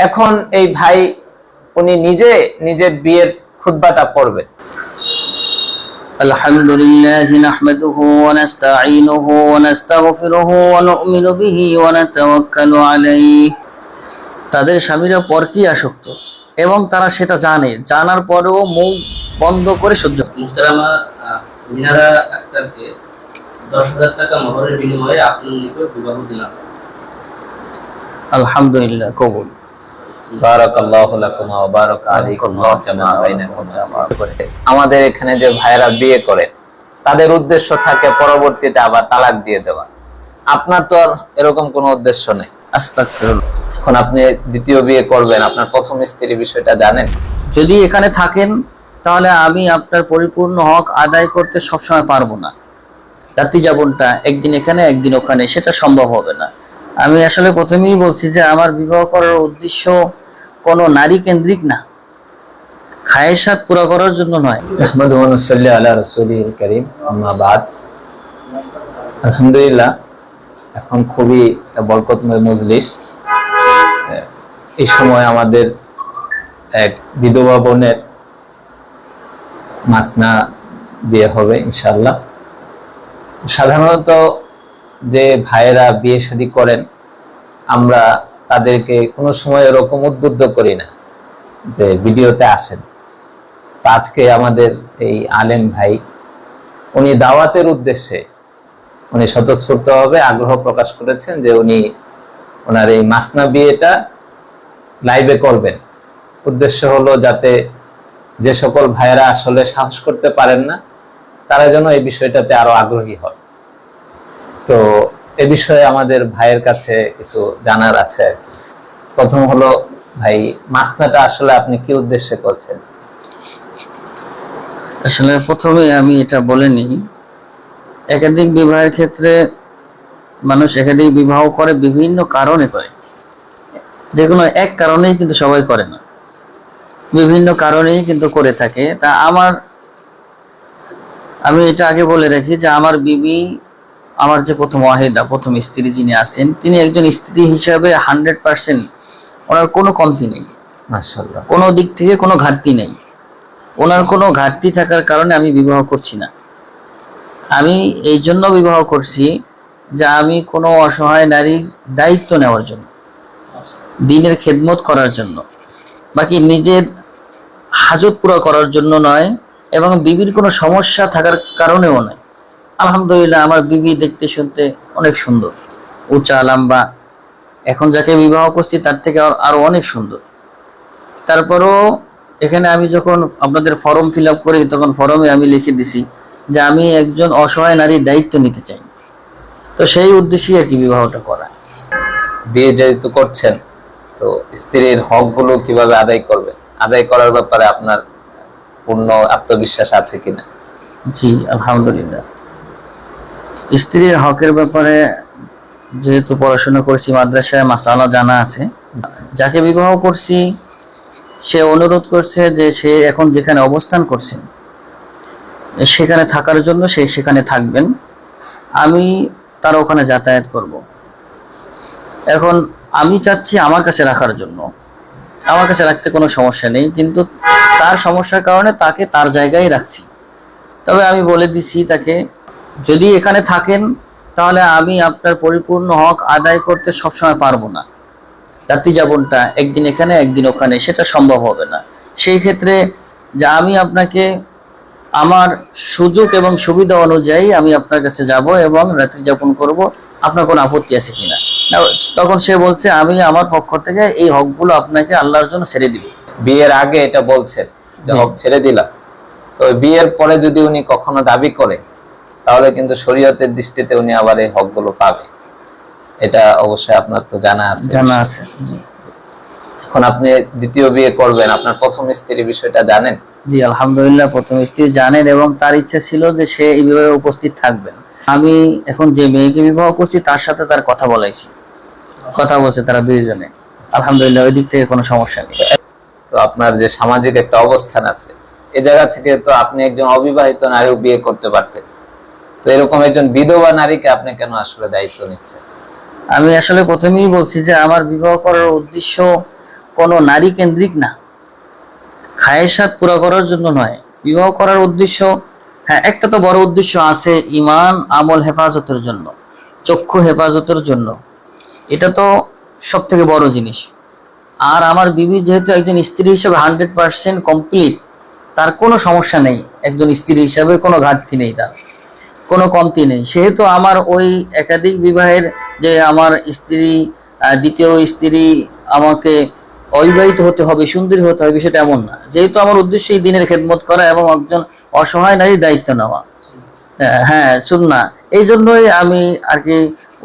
এখন এই ভাই উনি নিজে নিজের বিয়ের খুতবাটা পড়বেন الحمد لله نحمده ونستعينه ونستغفره ونؤمن به ونتوكل عليه তাদের স্বামীরা পরকী আসক্ত এবং তারা সেটা জানে জানার পরেও মুখ বন্ধ করে সহ্য মুহতারামা মিনারা আক্তারকে দশ হাজার টাকা মহরের বিনিময়ে আপনার নিকট বিবাহ দিলাম আলহামদুলিল্লাহ কবুল আমাদের এখানে যে ভাইরা বিয়ে করে তাদের উদ্দেশ্য থাকে পরবর্তীতে আবার তালাক দিয়ে দেওয়া। আপনার তো আর এরকম কোনো উদ্দেশ্য নেই। এখন আপনি দ্বিতীয় বিয়ে করবেন আপনার প্রথম স্ত্রী বিষয়টা জানেন? যদি এখানে থাকেন তাহলে আমি আপনার পরিপূর্ণ হক আদায় করতে সবসময় পারব না। জাতি যাপনটা একদিন এখানে একদিন ওখানে সেটা সম্ভব হবে না। আমি আসলে প্রথমেই বলছি যে আমার বিবাহ করার উদ্দেশ্য কোনো নারী কেন্দ্রিক না। খায়েসাত পুরো করার জন্য নয়। আহমদ সাল্লি আলা রসুলিল করিম, আম্মা বাদ। আলহামদুলিল্লাহ, এখন খুবই বরকতময় মজলিস। এই সময় আমাদের এক বিধবা বোনের মাসনা বিয়ে হবে ইনশাল্লাহ সাধারণত যে ভাইয়েরা বিয়ে শাদী করেন, আমরা তাদেরকে কোনো সময় এরকম উদ্বুদ্ধ করি না যে ভিডিওতে আসেন। আজকে আমাদের এই আলেম ভাই, উনি দাওয়াতের উদ্দেশ্যে উনি স্বতঃস্ফূর্তভাবে আগ্রহ প্রকাশ করেছেন যে উনি ওনার এই মাসনা বিয়েটা লাইভে করবেন। উদ্দেশ্য হলো যাতে যে সকল ভাইয়েরা আসলে সাহস করতে পারেন না, তারা যেন এই বিষয়টাতে আরও আগ্রহী হয়। তো এ বিষয়ে আমাদের ভাইয়ের কাছে কিছু জানার আছে। প্রথম হলো, ভাই, মাসনাটা আসলে আপনি কি উদ্দেশ্যে করছেন? আসলে প্রথমে আমি এটা বলে নিই, একাধিক বিবাহের ক্ষেত্রে মানুষ একাধিক বিবাহ করে বিভিন্ন কারণে করে। যে কোনো এক কারণেই কিন্তু সবাই করে না। বিভিন্ন কারণেই কিন্তু করে থাকে। তা আমার, আমি এটা আগে বলে রাখি যে আমার বিবি আমার যে প্রথম ওয়াহিদা প্রথম স্ত্রী যিনি আছেন তিনি একজন স্ত্রী হিসাবে হান্ড্রেড পার্সেন্ট ওনার কোনো কমতি নেই। মাশাল্লাহ কোনো দিক থেকে কোনো ঘাটতি নেই। ওনার কোনো ঘাটতি থাকার কারণে আমি বিবাহ করছি না। আমি এই জন্য বিবাহ করছি যে আমি কোনো অসহায় নারীর দায়িত্ব নেওয়ার জন্য দিনের খেদমত করার জন্য বাকি নিজের হাজত পুরো করার জন্য নয় এবং বিবির কোনো সমস্যা থাকার কারণেও নয়। আলহামদুলিল্লাহ আমার বিবি দেখতে শুনতে অনেক সুন্দর। উঁচা লম্বা। এখন যাকে বিবাহ করছি তার থেকে আর- অনেক সুন্দর। তারপরও এখানে আমি যখন আপনাদের ফর্ম ফিল আপ করি তখন ফর্মে আমি লিখে দিছি যে আমি একজন অসহায় নারীর দায়িত্ব নিতে চাই। তো সেই উদ্দেশ্যেই আর কি বিবাহটা করা। বিয়ে যেহেতু করছেন তো স্ত্রীর হকগুলো কীভাবে আদায় করবেন? আদায় করার ব্যাপারে আপনার পূর্ণ আত্মবিশ্বাস আছে কিনা? জি আলহামদুলিল্লাহ। স্ত্রীর হকের ব্যাপারে যেহেতু পড়াশোনা করছি, মাদ্রাসায় মাসালা জানা আছে। যাকে বিবাহ করছি, সে অনুরোধ করছে যে সে এখন যেখানে অবস্থান করছেন সেখানে থাকার জন্য সে সেখানে থাকবেন। আমি তার ওখানে যাতায়াত করব। এখন আমি চাচ্ছি আমার কাছে রাখার জন্য। আমার কাছে রাখতে কোনো সমস্যা নেই, কিন্তু তার সমস্যার কারণে তাকে তার জায়গায় রাখছি। তবে আমি বলে দিছি তাকে যদি এখানে থাকেন তাহলে আমি আপনার পরিপূর্ণ হক আদায় করতে সবসময় পারব না। জাতি যাপনটা একদিন এখানে একদিন ওখানে সেটা সম্ভব হবে না। সেই ক্ষেত্রে যে আমি আপনাকে আমার সুযোগ এবং সুবিধা অনুযায়ী আমি আপনার কাছে যাব এবং রাত্রি যাপন করব। আপনার কোনো আপত্তি আছে কিনা? তখন সে বলছে আমি আমার পক্ষ থেকে এই হকগুলো আপনাকে আল্লাহর জন্য ছেড়ে দিব। বিয়ের আগে এটা বলছেন যে হক ছেড়ে দিলাম। তো বিয়ের পরে যদি উনি কখনো দাবি করে তাহলে কিন্তু শরীয়তের দৃষ্টিতে উনি আবার এই হকগুলো পাবে। এটা অবশ্যই আপনার তো জানা আছে। জানা আছে। এখন আপনি দ্বিতীয় বিয়ে করবেন আপনার প্রথম স্ত্রী বিষয়টা জানেন? জি আলহামদুলিল্লাহ প্রথম স্ত্রী জানেন এবং তার ইচ্ছা ছিল যে সে এই বিবাহে উপস্থিত থাকবেন। আমি এখন যে মেয়েকে বিবাহ করছি তার সাথে তার কথা বলাইছি। কথা বলছে তারা দুইজনে। আলহামদুলিল্লাহ ওই দিক থেকে কোনো সমস্যা নেই। তো আপনার যে সামাজিক একটা অবস্থান আছে এই জায়গা থেকে তো আপনি একজন অবিবাহিত নারীও বিয়ে করতে পারতেন। তো এরকম একজন বিধবা নারীকে আপনি কেন আসলে দায়িত্ব নিচ্ছেন? আমি আসলে প্রথমেই বলছি যে আমার বিবাহ করার উদ্দেশ্য কোনো নারী কেন্দ্রিক না। খায়েসাত পুরো করার জন্য নয়। বিবাহ করার উদ্দেশ্য হ্যাঁ একটা তো বড় উদ্দেশ্য আছে ইমান, আমল, হেফাজতের জন্য, চক্ষু হেফাজতের জন্য। এটা তো সব থেকে বড় জিনিস। আর আমার বিবি যেহেতু একজন স্ত্রী হিসেবে হান্ড্রেড পার্সেন্ট কমপ্লিট, তার কোনো সমস্যা নেই। একজন স্ত্রী হিসাবে কোনো ঘাটতি নেই তার। কোনো কমতি নেই। সেহেতু আমার ওই একাধিক বিবাহের যে আমার স্ত্রী দ্বিতীয় স্ত্রী আমাকে অবিবাহিত হতে হবে সুন্দরী হতে হবে বিষয়টা এমন না। যেহেতু আমার উদ্দেশ্য এই দিনের খেদমত করা এবং একজন অসহায় নারীর দায়িত্ব নেওয়া। হ্যাঁ, হ্যাঁ শুননা এই জন্যই আমি আর কি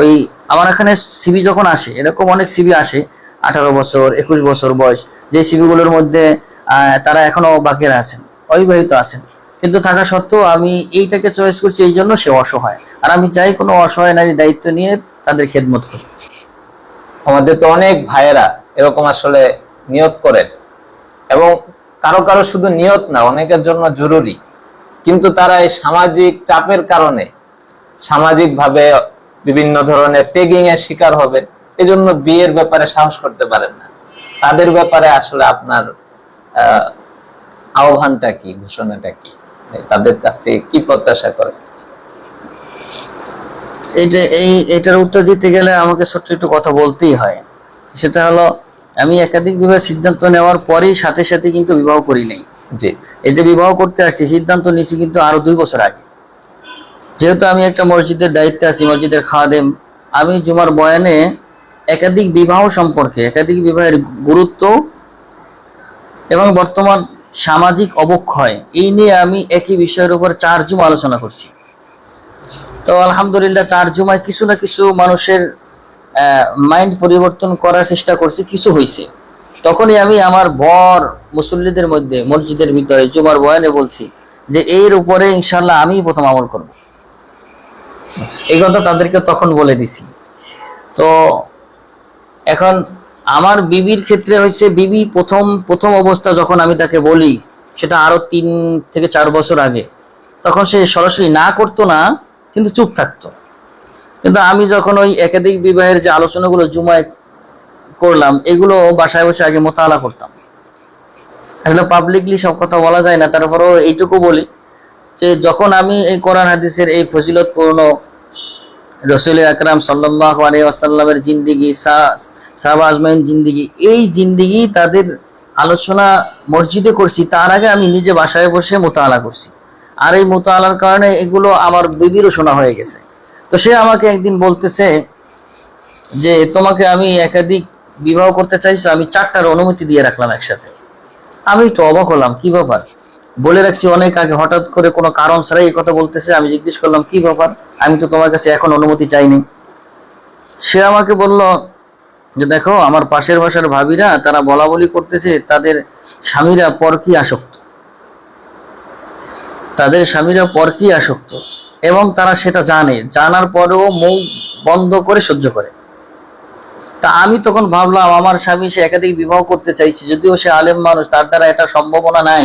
ওই আমার এখানে সিবি যখন আসে এরকম অনেক সিবি আসে আঠারো বছর একুশ বছর বয়স যে সিবিগুলোর মধ্যে তারা এখনও বাকিরা আছেন অবিবাহিত আছেন। কিন্তু থাকা সত্ত্বেও আমি এইটাকে চয়েস করছি এই জন্য সে অসহায়। আর আমি চাই কোনো অসহায় নারীর দায়িত্ব নিয়ে তাদের খেদমত করি আমাদের তো অনেক ভাইয়েরা এরকম আসলে নিয়ত করেন। এবং কারও কারও শুধু নিয়ত না অনেকের জন্য জরুরি। কিন্তু তারা এই সামাজিক চাপের কারণে সামাজিকভাবে বিভিন্ন ধরনের ট্যাগিং এর শিকার হবে এজন্য বিয়ের ব্যাপারে সাহস করতে পারেন না। তাদের ব্যাপারে আসলে আপনার আহ, আহ্বানটা কি ঘোষণাটা কি? তাদের কাছ থেকে কি প্রত্যাশা করে? এইটা এই এটার উত্তর দিতে গেলে আমাকে ছোট্ট একটু কথা বলতেই হয়। সেটা হলো আমি একাধিক বিবাহ সিদ্ধান্ত নেওয়ার পরেই সাথে সাথে কিন্তু বিবাহ করি নাই। জি। এই যে বিবাহ করতে আসছি সিদ্ধান্ত নিয়েছি কিন্তু আরও দুই বছর আগে। যেহেতু আমি একটা মসজিদের দায়িত্বে আছি মসজিদের খাদেম আমি জুমার বয়ানে একাধিক বিবাহ সম্পর্কে একাধিক বিবাহের গুরুত্ব এবং বর্তমান সামাজিক অবক্ষয়, এই নিয়ে আমি একই বিষয়ের উপর চার জুম আলোচনা করছি। তো আলহামদুলিল্লাহ, চার জুমায় কিছু না কিছু মানুষের মাইন্ড পরিবর্তন করার চেষ্টা করছি, কিছু হয়েছে তখনই আমি আমার বর মুসল্লিদের মধ্যে, মসজিদের ভিতরে, জুমার বয়ানে বলছি যে, এর উপরে ইনশাল্লাহ আমি প্রথম আমল করব। এই কথা তাদেরকে তখন বলে দিছি। তো এখন আমার বিবির ক্ষেত্রে হয়েছে বিবি প্রথম প্রথম অবস্থা যখন আমি তাকে বলি, সেটা আরও তিন থেকে চার বছর আগে, তখন সে সরাসরি না করতো না, কিন্তু চুপ থাকতো। কিন্তু আমি যখন ওই একাধিক বিবাহের যে আলোচনাগুলো জুমায় করলাম, এগুলো বাসায় বসে আগে মোতালা করতাম। আসলে পাবলিকলি সব কথা বলা যায় না তারপরেও এইটুকু বলি যে যখন আমি এই কোরআন হাদিসের এই ফজিলতপূর্ণ রসুল আকরাম সাল্লাহ আসাল্লামের জিন্দিগি সাহাবা আজমাইন জিন্দিগি। এই জিন্দিগি তাদের আলোচনা মসজিদে করছি, তার আগে আমি নিজে বাসায় বসে মোতালা করছি। আর এই মোতালার কারণে এগুলো আমার বিবিরও শোনা হয়ে গেছে। তো সে আমাকে একদিন বলতেছে যে, তোমাকে আমি একাধিক বিবাহ করতে চাইছো আমি চারটার অনুমতি দিয়ে রাখলাম একসাথে। আমি তো অবাক হলাম, কি ব্যাপার? বলে রাখছি, অনেক আগে হঠাৎ করে কোনো কারণ ছাড়াই এই কথা বলতেছে। আমি জিজ্ঞেস করলাম, কি ব্যাপার? আমি তো তোমার কাছে এখন অনুমতি চাইনি। সে আমাকে বলল যে দেখো, আমার পাশের বাসার ভাবিরা তারা বলা বলি করতেছে, তাদের স্বামীরা পরকি আসক্ত? তাদের স্বামীরা পরকি আসক্ত? এবং তারা সেটা জানে। জানার পরেও মুখ বন্ধ করে সহ্য করে। তা আমি তখন ভাবলাম, আমার স্বামী সে একাধিক বিবাহ করতে চাইছে, যদিও সে আলেম মানুষ, তার দ্বারা এটা সম্ভাবনা নাই।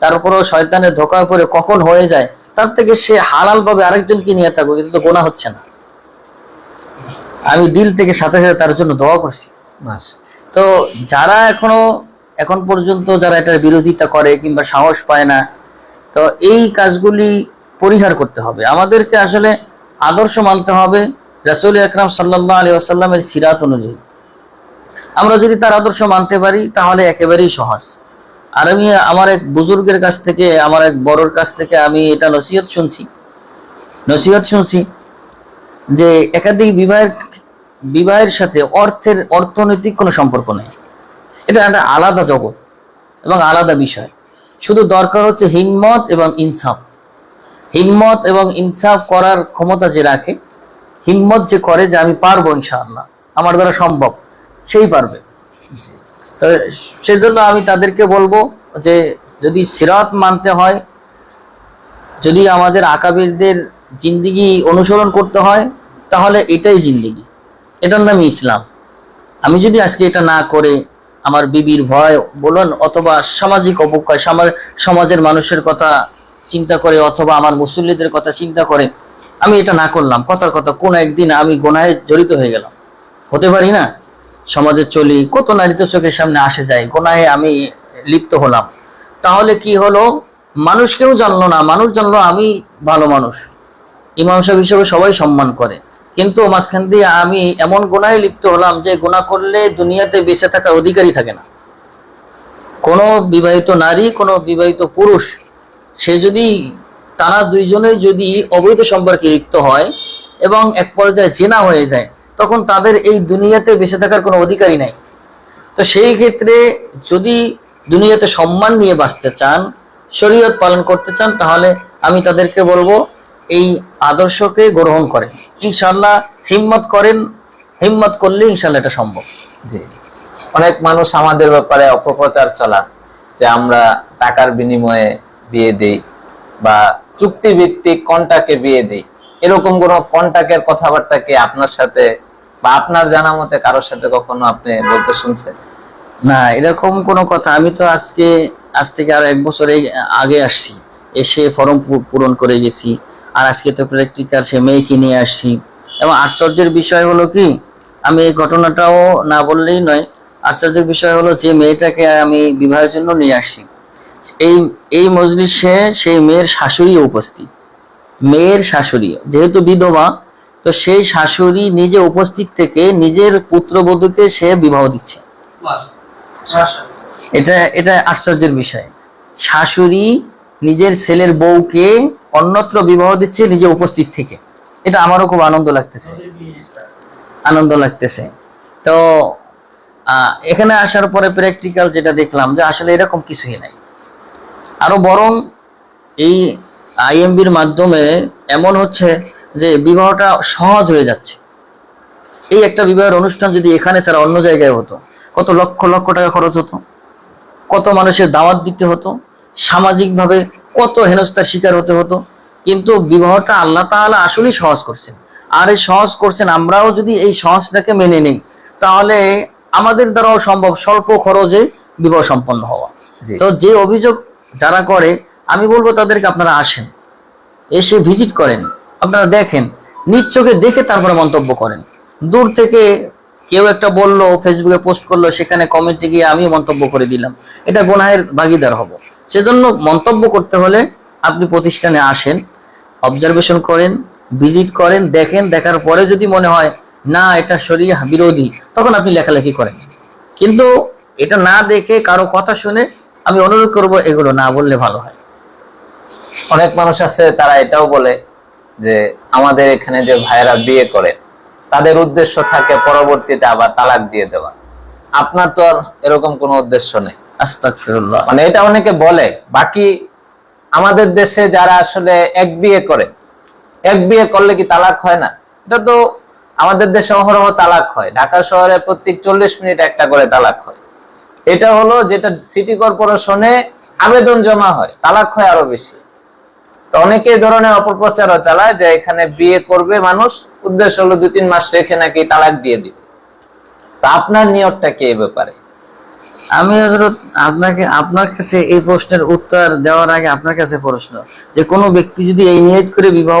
তারপরেও শয়তানের ধোকায় পরে কখন হয়ে যায়, তার থেকে সে হালাল ভাবে আরেকজনকে নিয়ে থাকবে কিন্তু গোনা হচ্ছে না। আমি দিল থেকে সাথে সাথে তার জন্য দোয়া করছি। তো যারা এখনও এখন পর্যন্ত যারা এটার বিরোধিতা করে কিংবা সাহস পায় না তো এই কাজগুলি পরিহার করতে হবে। আমাদেরকে আসলে আদর্শ মানতে হবে রাসুল আকরাম সাল্লাহ আলী আসাল্লামের সিরাত অনুযায়ী। আমরা যদি তার আদর্শ মানতে পারি তাহলে একেবারেই সহজ। আর আমি আমার এক বুজুর্গের কাছ থেকে আমার এক বড়র কাছ থেকে আমি এটা নসিহত শুনছি। নসিহত শুনছি যে একাধিক বিবাহের বিবাহের সাথে অর্থের, অর্থনৈতিক কোনো সম্পর্ক নেই। এটা একটা আলাদা জগৎ এবং আলাদা বিষয়। শুধু দরকার হচ্ছে হিম্মত এবং ইনসাফ। হিম্মত এবং ইনসাফ করার ক্ষমতা যে রাখে, হিম্মত যে করে যে আমি পারব ইনশাআল্লাহ, আমার দ্বারা সম্ভব, সেই পারবে। তো সেজন্য আমি তাদেরকে বলব যে যদি সিরাত মানতে হয়, যদি আমাদের আকাবিরদের জিন্দিগি অনুসরণ করতে হয়, তাহলে এটাই জিন্দিগি। এটার নামই ইসলাম। আমি যদি আজকে এটা না করে আমার বিবির ভয় বলুন অথবা সামাজিক অবক্ষয় সমাজ- সমাজের মানুষের কথা চিন্তা করে অথবা আমার মুসল্লিদের কথা চিন্তা করে আমি এটা না করলাম। কথার কথা, কোন একদিন আমি গোনায় জড়িত হয়ে গেলাম। হতে পারি না? সমাজে চলি, কত নারী তো চোখের সামনে আসে যায়, গোনায় আমি লিপ্ত হলাম। তাহলে কি হলো? মানুষ কেউ জানলো না, মানুষ জানলো আমি ভালো মানুষ। ইমাম সাহেব হিসেবে সবাই সম্মান করে। কিন্তু মাঝখান দিয়ে আমি এমন গোনায় লিপ্ত হলাম যে গোনা করলে দুনিয়াতে বেঁচে থাকার অধিকারই থাকে না। কোনো বিবাহিত নারী, কোনো বিবাহিত পুরুষ, সে যদি, তারা দুইজনে যদি অবৈধ সম্পর্কে লিপ্ত হয় এবং এক পর্যায়ে জেনা হয়ে যায়, তখন তাদের এই দুনিয়াতে বেঁচে থাকার কোনো অধিকারই নাই। তো সেই ক্ষেত্রে যদি দুনিয়াতে সম্মান নিয়ে বাঁচতে চান, শরীয়ত পালন করতে চান, তাহলে আমি তাদেরকে বলব এই আদর্শকে গ্রহণ করেন। ইনশাল্লাহ হিম্মত করেন হিম্মত করলে ইনশাল্লাহ এটা সম্ভব। জি। অনেক মানুষ আমাদের ব্যাপারে অপপ্রচার চালান যে আমরা টাকার বিনিময়ে বিয়ে দেই বা চুক্তি ভিত্তিক কন্টাকে বিয়ে দেই। এরকম কোন কন্টাকের কথাবার্তা কি আপনার সাথে বা আপনার জানা মতে কারোর সাথে কখনো আপনি বলতে শুনছেন? না এরকম কোনো কথা। আমি তো আজকে আজ থেকে আর এক বছর আগে আসছি। এসে ফর্ম পূরণ করে গেছি। আর আজকে তো প্র্যাকটিক্যাল সে মেয়েকে নিয়ে আসছি। এবং আশ্চর্যের বিষয় হলো কি, আমি এই ঘটনাটাও না বললেই নয়, আশ্চর্যের বিষয় হলো যে মেয়েটাকে আমি বিবাহের জন্য নিয়ে আসছি। এই এই মজলিসে সেই মেয়ের শাশুড়ি উপস্থিত। মেয়ের শাশুড়ি, যেহেতু বিধবা, তো সেই শাশুড়ি নিজে উপস্থিত থেকে নিজের পুত্রবধূকে সে বিবাহ দিচ্ছে। এটা এটা আশ্চর্যের বিষয়। শাশুড়ি নিজের ছেলের বউকে অন্যত্র বিবাহ দিচ্ছে নিজে উপস্থিত থেকে। এটা আমারও খুব আনন্দ লাগতেছে। আনন্দ লাগতেছে। তো এখানে আসার পরে প্র্যাকটিক্যাল যেটা দেখলাম যে আসলে এরকম কিছুই নাই। আরও বরং এই আইএমবির মাধ্যমে এমন হচ্ছে যে বিবাহটা সহজ হয়ে যাচ্ছে। এই একটা বিবাহের অনুষ্ঠান যদি এখানে ছাড়া অন্য জায়গায় হতো, কত লক্ষ লক্ষ টাকা খরচ হতো, কত মানুষের দাওয়াত দিতে হতো, সামাজিকভাবে কত হেনস্থার শিকার হতে হতো। কিন্তু বিবাহটা আল্লাহ তাআলা আসলেই সহজ করছেন। আর এই সহজ করছেন আমরাও যদি এই সহজটাকে মেনে নিই তাহলে আমাদের দ্বারাও সম্ভব স্বল্প খরচে বিবাহ সম্পন্ন হওয়া। তো যে অভিযোগ যারা করে আমি বলব তাদেরকে আপনারা আসেন এসে ভিজিট করেন আপনারা দেখেন নিজ চোখে দেখে তারপরে মন্তব্য করেন। দূর থেকে কেউ একটা বলল ফেসবুকে পোস্ট করল সেখানে কমেন্টে গিয়ে আমি মন্তব্য করে দিলাম। এটা গোনাহের ভাগিদার হব। সেজন্য মন্তব্য করতে হলে আপনি প্রতিষ্ঠানে আসেন অবজারভেশন করেন ভিজিট করেন, দেখেন, দেখার পরে যদি মনে হয়, না, এটা শরীর বিরোধী, তখন আপনি লেখালেখি করেন। কিন্তু এটা না দেখে কারও কথা শুনে আমি অনুরোধ করব এগুলো না বললে ভালো হয়। অনেক মানুষ আছে, তারা এটাও বলে যে আমাদের এখানে যে ভাইরা বিয়ে করে, তাদের উদ্দেশ্য থাকে পরবর্তীতে আবার তালাক দিয়ে দেওয়া। আপনার তো আর এরকম কোনো উদ্দেশ্য নেই। মানে এটা অনেকে বলে, বাকি আমাদের দেশে যারা আসলে এক বিয়ে করে, এক বিয়ে করলে কি তালাক হয় না? এটা তো আমাদের দেশে অহরহ তালাক হয়। ঢাকা শহরে প্রত্যেক চল্লিশ মিনিট একটা করে তালাক হয়। এটা হলো যেটা সিটি কর্পোরেশনে আবেদন জমা হয়, তালাক হয় আরও বেশি। তো অনেকে এই ধরনের অপপ্রচারও চালায় যে এখানে বিয়ে করবে মানুষ, উদ্দেশ্য হলো দুই তিন মাস রেখে নাকি তালাক দিয়ে দিবে। তা আপনার নিয়তটা কি এ ব্যাপারে? আমি হযরত আপনাকে আপনার কাছে এই প্রশ্নের উত্তর দেওয়ার আগে আপনার কাছে প্রশ্ন যে কোনো ব্যক্তি যদি এই নিয়ত করে বিবাহ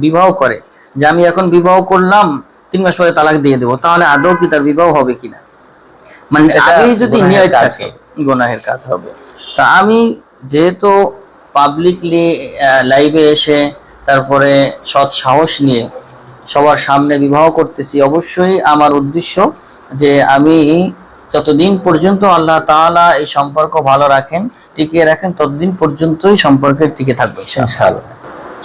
বিবাহ করে যে আমি এখন বিবাহ করলাম তিন মাস পরে তালাক দিয়ে দেবো তাহলে আদৌ কি তার বিবাহ হবে কিনা? মানে আগেই যদি নিয়ত থাকে গুনাহের কাজ হবে। তা আমি যেহেতু পাবলিকলি লাইভে এসে তারপরে সৎ সাহস নিয়ে সবার সামনে বিবাহ করতেছি অবশ্যই আমার উদ্দেশ্য যে আমি যতদিন পর্যন্ত আল্লাহ তাআলা এই সম্পর্ক ভালো রাখেন টিকিয়ে রাখেন ততদিন পর্যন্তই সম্পর্কের টিকে থাকবে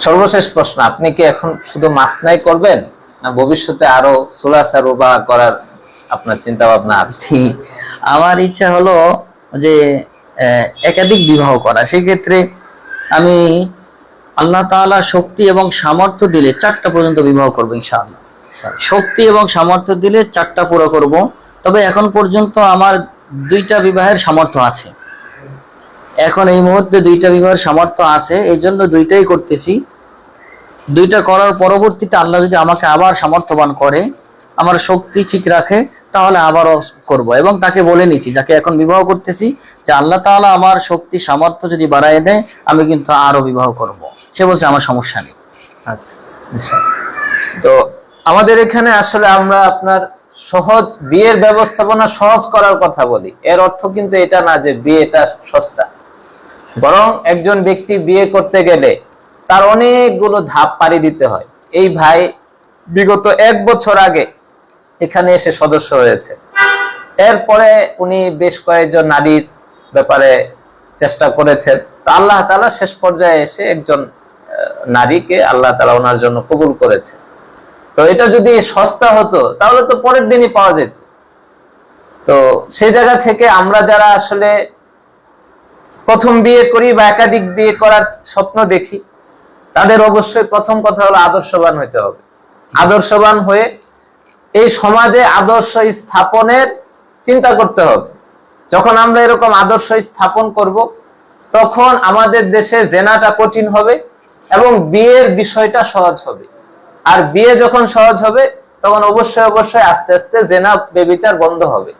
সর্বশেষ প্রশ্ন আপনি কি এখন শুধু মাসনাই করবেন না ভবিষ্যতে আরও সুলাসা রোবা করার আপনার চিন্তা ভাবনা আছে আমার ইচ্ছা হলো যে একাধিক বিবাহ করা। সেক্ষেত্রে আমি আল্লাহ তাআলা শক্তি এবং সামর্থ্য দিলে চারটা পর্যন্ত বিবাহ করব ইনশাআল্লাহ। শক্তি এবং সামর্থ্য দিলে চারটা পুরো করব। তবে এখন পর্যন্ত আমার দুইটা বিবাহের সামর্থ্য আছে। এখন এই মুহূর্তে দুইটা বিবাহের সামর্থ্য আছে, এই জন্য দুইটাই করতেছি। দুইটা করার পরবর্তীতে আল্লাহ যদি আমাকে আবার সামর্থ্যবান করে, আমার শক্তি ঠিক রাখে, তাহলে আবারও করব। এবং তাকে বলে নিছি, যাকে এখন বিবাহ করতেছি, যে আল্লাহ তাআলা আমার শক্তি, সামর্থ্য যদি বাড়ায় দেয়, আমি কিন্তু আরও বিবাহ করব। সে বলছে, আমার সমস্যা নেই। আচ্ছা আচ্ছা। তো আমাদের এখানে আসলে আমরা আপনার সহজ বিয়ের ব্যবস্থাপনা সহজ করার কথা বলি। এর অর্থ কিন্তু এটা না যে বিয়েটা সস্তা। বরং একজন ব্যক্তি বিয়ে করতে গেলে তার অনেকগুলো ধাপ পাড়ি দিতে হয়। এই ভাই বিগত এক বছর আগে এখানে এসে সদস্য হয়েছে। এরপরে উনি বেশ কয়েকজন নারীর ব্যাপারে চেষ্টা করেছেন। আল্লাহ তালা শেষ পর্যায়ে এসে একজন নারীকে আল্লাহ তালা ওনার জন্য কবুল করেছে তো এটা যদি সস্তা হতো, তাহলে তো পরের দিনই পাওয়া যেত। তো সেই জায়গা থেকে আমরা যারা আসলে প্রথম বিয়ে করি বা একাধিক বিয়ে করার স্বপ্ন দেখি, তাদের অবশ্যই প্রথম কথা হলো আদর্শবান হইতে হবে। আদর্শবান হয়ে এই সমাজে আদর্শ স্থাপনের চিন্তা করতে হবে। যখন আমরা এরকম আদর্শ স্থাপন করব, তখন আমাদের দেশে জেনাটা কঠিন হবে এবং বিয়ের বিষয়টা সহজ হবে। আর বিয়ে যখন সহজ হবে তখন অবশ্যই অবশ্যই আস্তে আস্তে জেনা বেবিচার বন্ধ হবে।